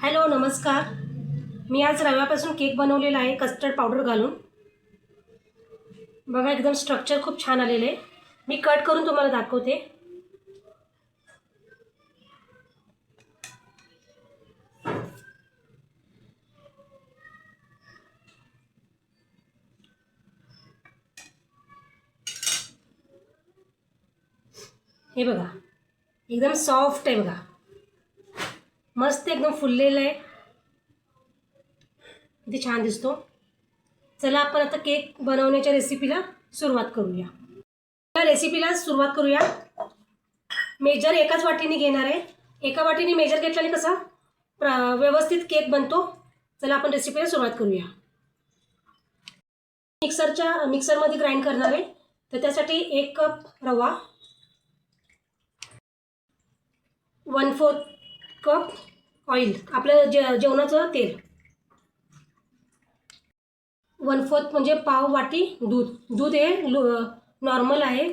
Hello नमस्कार. मी आज रव्यापासून cake बनवलेला आहे कस्टर्ड पावडर घालून. बघा एकदम स्ट्रक्चर खूप छान आलेलं. आहे मी कट करून तुम्हाला दाखवते. हे बघा एकदम सॉफ्ट आहे बघा. मस्त एकदम फुललेलं आहे. किती छान दिसतो. चला आपण आता केक बनवण्याच्या रेसिपीला सुरुवात करूया. या रेसिपीला सुरुवात करूया. मेजर एकाच वाटीने घेणार आहे. एका वाटीने मेजर घेतल्याने कसा? प्र व्यवस्थित केक बनतो. चला आपण रेसिपीला सुरुवात करूया. मिक्सरच्या मिक्सरमध्ये ग्राइंड करणार आहे. तर त्यासाठी एक कप रवा. वन फोर्थ कप ऑइल आपलं जे जेवणाचं तेल. वन फोर्थ म्हणजे पाव वाटी दूध. दूध हे नॉर्मल आहे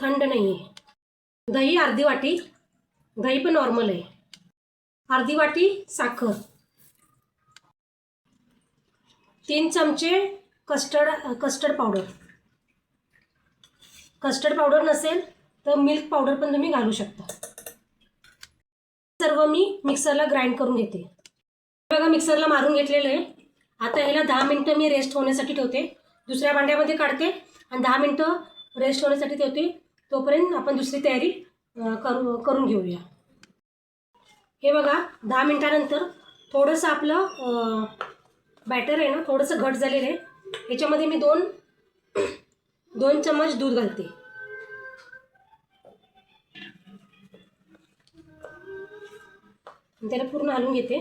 थंड नाही आहे दही अर्धी वाटी. दही पण नॉर्मल आहे. अर्धी वाटी साखर. तीन चमचे custard custard powder custard powder नसेल तर मिल्क पावडर पण तुम्ही घालू शकता. सर्व मी मिक्सरला ग्राइंड करून घेते. बघा मिक्सरला मारून घेतलेलं आहे. आता ह्याला दहा मिनटं मी रेस्ट होण्यासाठी ठेवते. दुसऱ्या भांड्यामध्ये काढते आणि दहा मिनटं रेस्ट होण्यासाठी ठेवते. तोपर्यंत आपण दुसरी तयारी करू करून घेऊया. हे बघा दहा मिनटानंतर थोडंसं आपलं बॅटर आहे ना थोडंसं घट झालेलं आहे. ह्याच्यामध्ये मी दोन दोन चम्मच दूध घालते. त्याला पूर्ण हलवून घेते.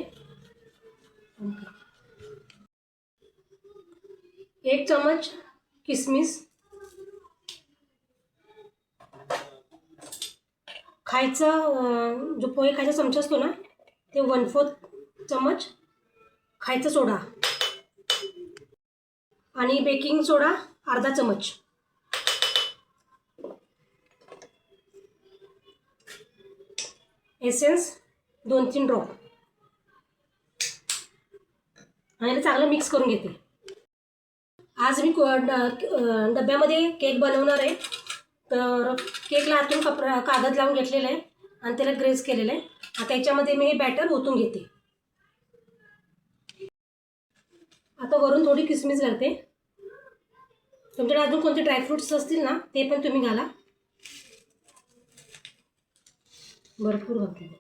एक चमच किसमिस. खायचा जो पोहे खायचा चमचा असतो ना ते वन फोर्थ चमच खायचा सोडा. आणि बेकिंग सोडा अर्धा चमच. एसेन्स दोन तीन ड्रॉप आणि चांगलं मिक्स करून घेते. आज मी डब्यामध्ये केक बनवणार आहे. तर केकला आतून कपडा कागद लावून घेतलेला आहे आणि त्याला ग्रेस केलेलं आहे. आता याच्यामध्ये मी हे बॅटर ओतून घेते. आता वरून थोडी किसमिस घालते. तुमच्याकडे अजून कोणते ड्रायफ्रुट्स असतील ना ते पण तुम्ही घाला. भरपूर घालते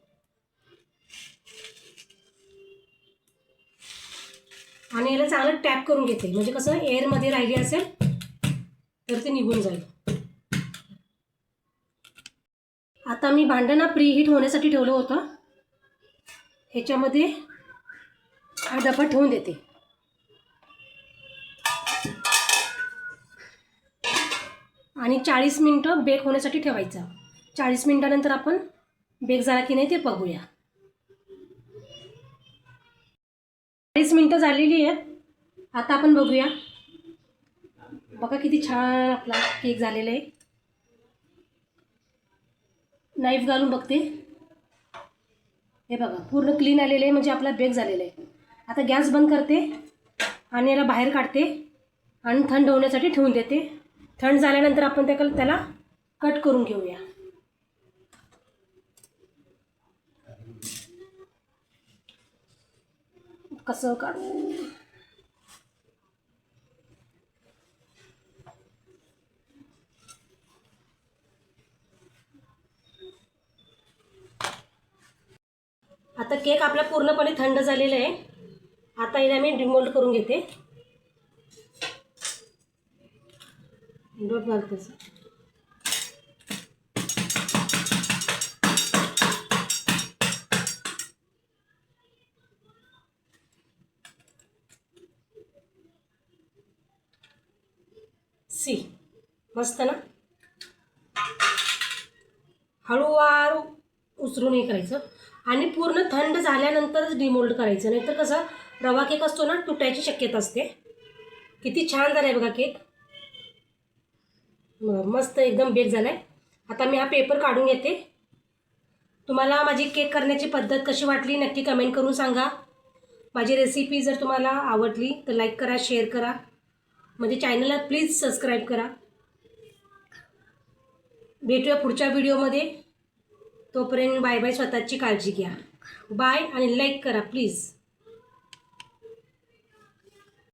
आणि याला चांगलं टॅप करून घेते. म्हणजे कसं एअरमध्ये राहिली असेल तर ते निघून जाईल. आता मी भांडणं प्रीहीट होण्यासाठी ठेवलं होतं. ह्याच्यामध्ये हा डबा ठेवून देते. आणि चाळीस मिनटं बेक होण्यासाठी ठेवायचा. चाळीस मिनटानंतर आपण बेक झाला की नाही ते बघूया. चाळीस मिनटं झालेली आहेत. आता आपण बघूया. बघा किती छान आपला केक झालेला आहे. नाईफ घालून बघते. हे बघा पूर्ण क्लीन आलेलं आहे म्हणजे आपला बेक झालेला आहे. आता गॅस बंद करते आणि याला बाहेर काढते आणि थंड होण्यासाठी ठेवून देते. थंड झाल्यानंतर आपण त्या त्याला कट करून घेऊया. कसं काढू? आता केक आपला पूर्णपणे थंड झालेला आहे. आता याला मी डिमोल्ड करून घेते. डोट घालते सी. मस्त ना? हळूवार उचलून हे करायचं. आणि पूर्ण थंड झाल्यानंतरच डिमोल्ड करायचं. नाहीतर कसं रवा केक असतो ना तुटायची शक्यता असते. किती छान झाला आहे बघा केक मस्त एकदम बेक झाला आहे आता मी हा पेपर काढून घेते. तुम्हाला माझी केक करण्याची पद्धत कशी वाटली नक्की कमेंट करून सांगा. माझी रेसिपी जर तुम्हाला आवडली तर लाईक करा शेअर करा. म्हणजे चॅनलला प्लीज सबस्क्राईब करा. भेटूया पुढच्या व्हिडिओमध्ये तोपर्यंत बाय बाय स्वतःची काळजी घ्या. बाय आणि लाईक करा प्लीज